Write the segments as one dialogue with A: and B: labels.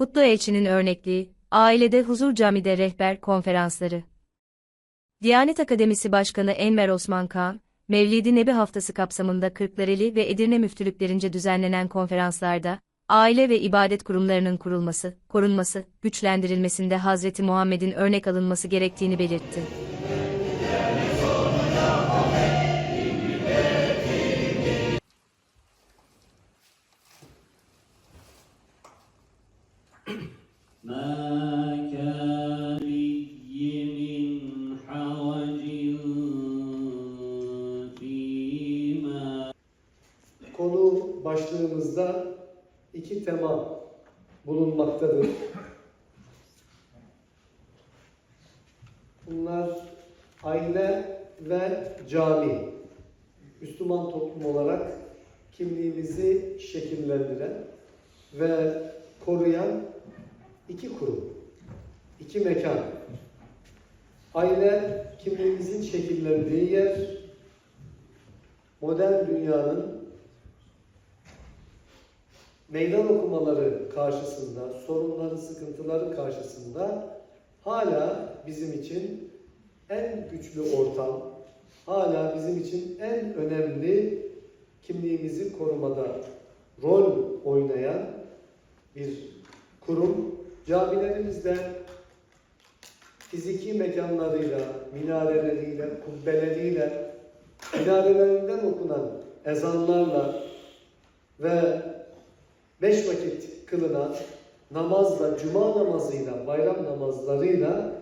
A: Kutlu Elçi'nin örnekliği, Ailede Huzur Cami'de rehber konferansları. Diyanet Akademisi Başkanı Enver Osman Kağan, Mevlid-i Nebi Haftası kapsamında Kırklareli ve Edirne müftülüklerince düzenlenen konferanslarda, aile ve ibadet kurumlarının kurulması, korunması, güçlendirilmesinde Hazreti Muhammed'in örnek alınması gerektiğini belirtti.
B: Başlığımızda iki tema bulunmaktadır. Bunlar aile ve cami. Müslüman toplum olarak kimliğimizi şekillendiren ve koruyan iki kurum, iki mekan. Aile kimliğimizin şekillendiği yer, modern dünyanın meydan okumaları karşısında, sorunları, sıkıntıları karşısında hala bizim için en güçlü ortam, hala bizim için en önemli kimliğimizi korumada rol oynayan bir kurum. Camilerimizde fiziki mekanlarıyla, minareleriyle, kubbeleriyle, minarelerinden okunan ezanlarla ve beş vakit kılınan namazla, cuma namazıyla, bayram namazlarıyla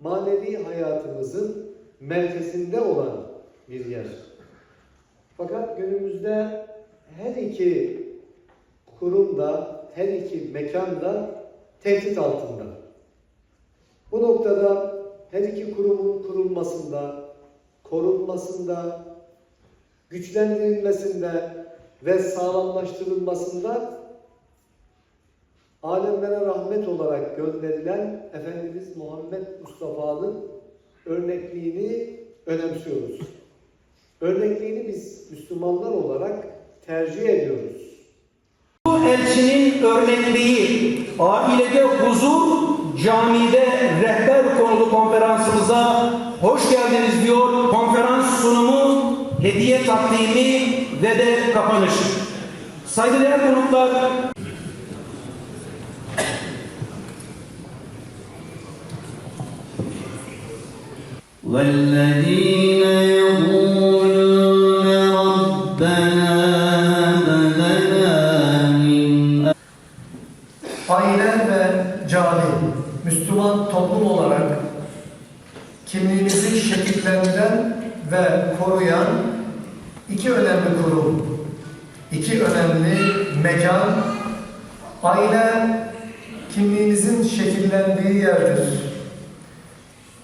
B: manevi hayatımızın merkezinde olan bir yer. Fakat günümüzde her iki kurumda, her iki mekanda tehdit altında. Bu noktada her iki kurumun kurulmasında, korunmasında, güçlendirilmesinde ve sağlamlaştırılmasında alemlere rahmet olarak gönderilen Efendimiz Muhammed Mustafa'nın örnekliğini önemsiyoruz. Örnekliğini biz Müslümanlar olarak tercih ediyoruz.
C: Bu elçinin örnekliği ailede huzur, camide rehber konulu konferansımıza hoş geldiniz diyor. Konferans sunumu, hediye takdimi ve de kapanışı. Saygıdeğer konuklar,
B: Ailen ve cami, Müslüman toplum olarak kimliğimizi şekillendiren ve koruyan iki önemli kurum, iki önemli mekan, aile kimliğimizin şekillendiği yerdir.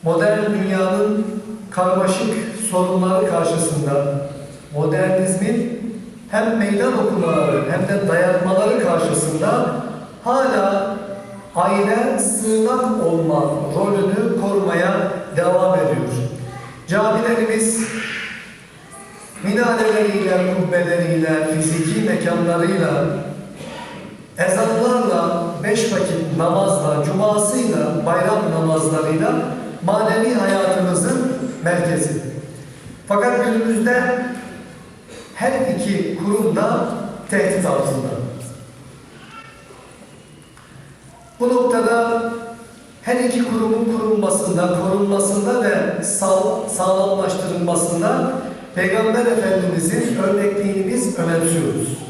B: Modern dünyanın karmaşık sorunları karşısında modernizmin hem meydan okumaları hem de dayatmaları karşısında hala aile sığınak olma rolünü korumaya devam ediyor. Camilerimiz minareleriyle, kubbeleriyle, fiziki mekanlarıyla, ezanlarla, beş vakit namazla, cumasıyla, bayram namazlarıyla manevi hayatımızın merkezi. Fakat günümüzde her iki kurum da tehdit altında. Bu noktada her iki kurumun kurulmasında, korunmasında ve sağ, sağlamlaştırılmasında Peygamber Efendimizin örnekliğini biz önemsiyoruz.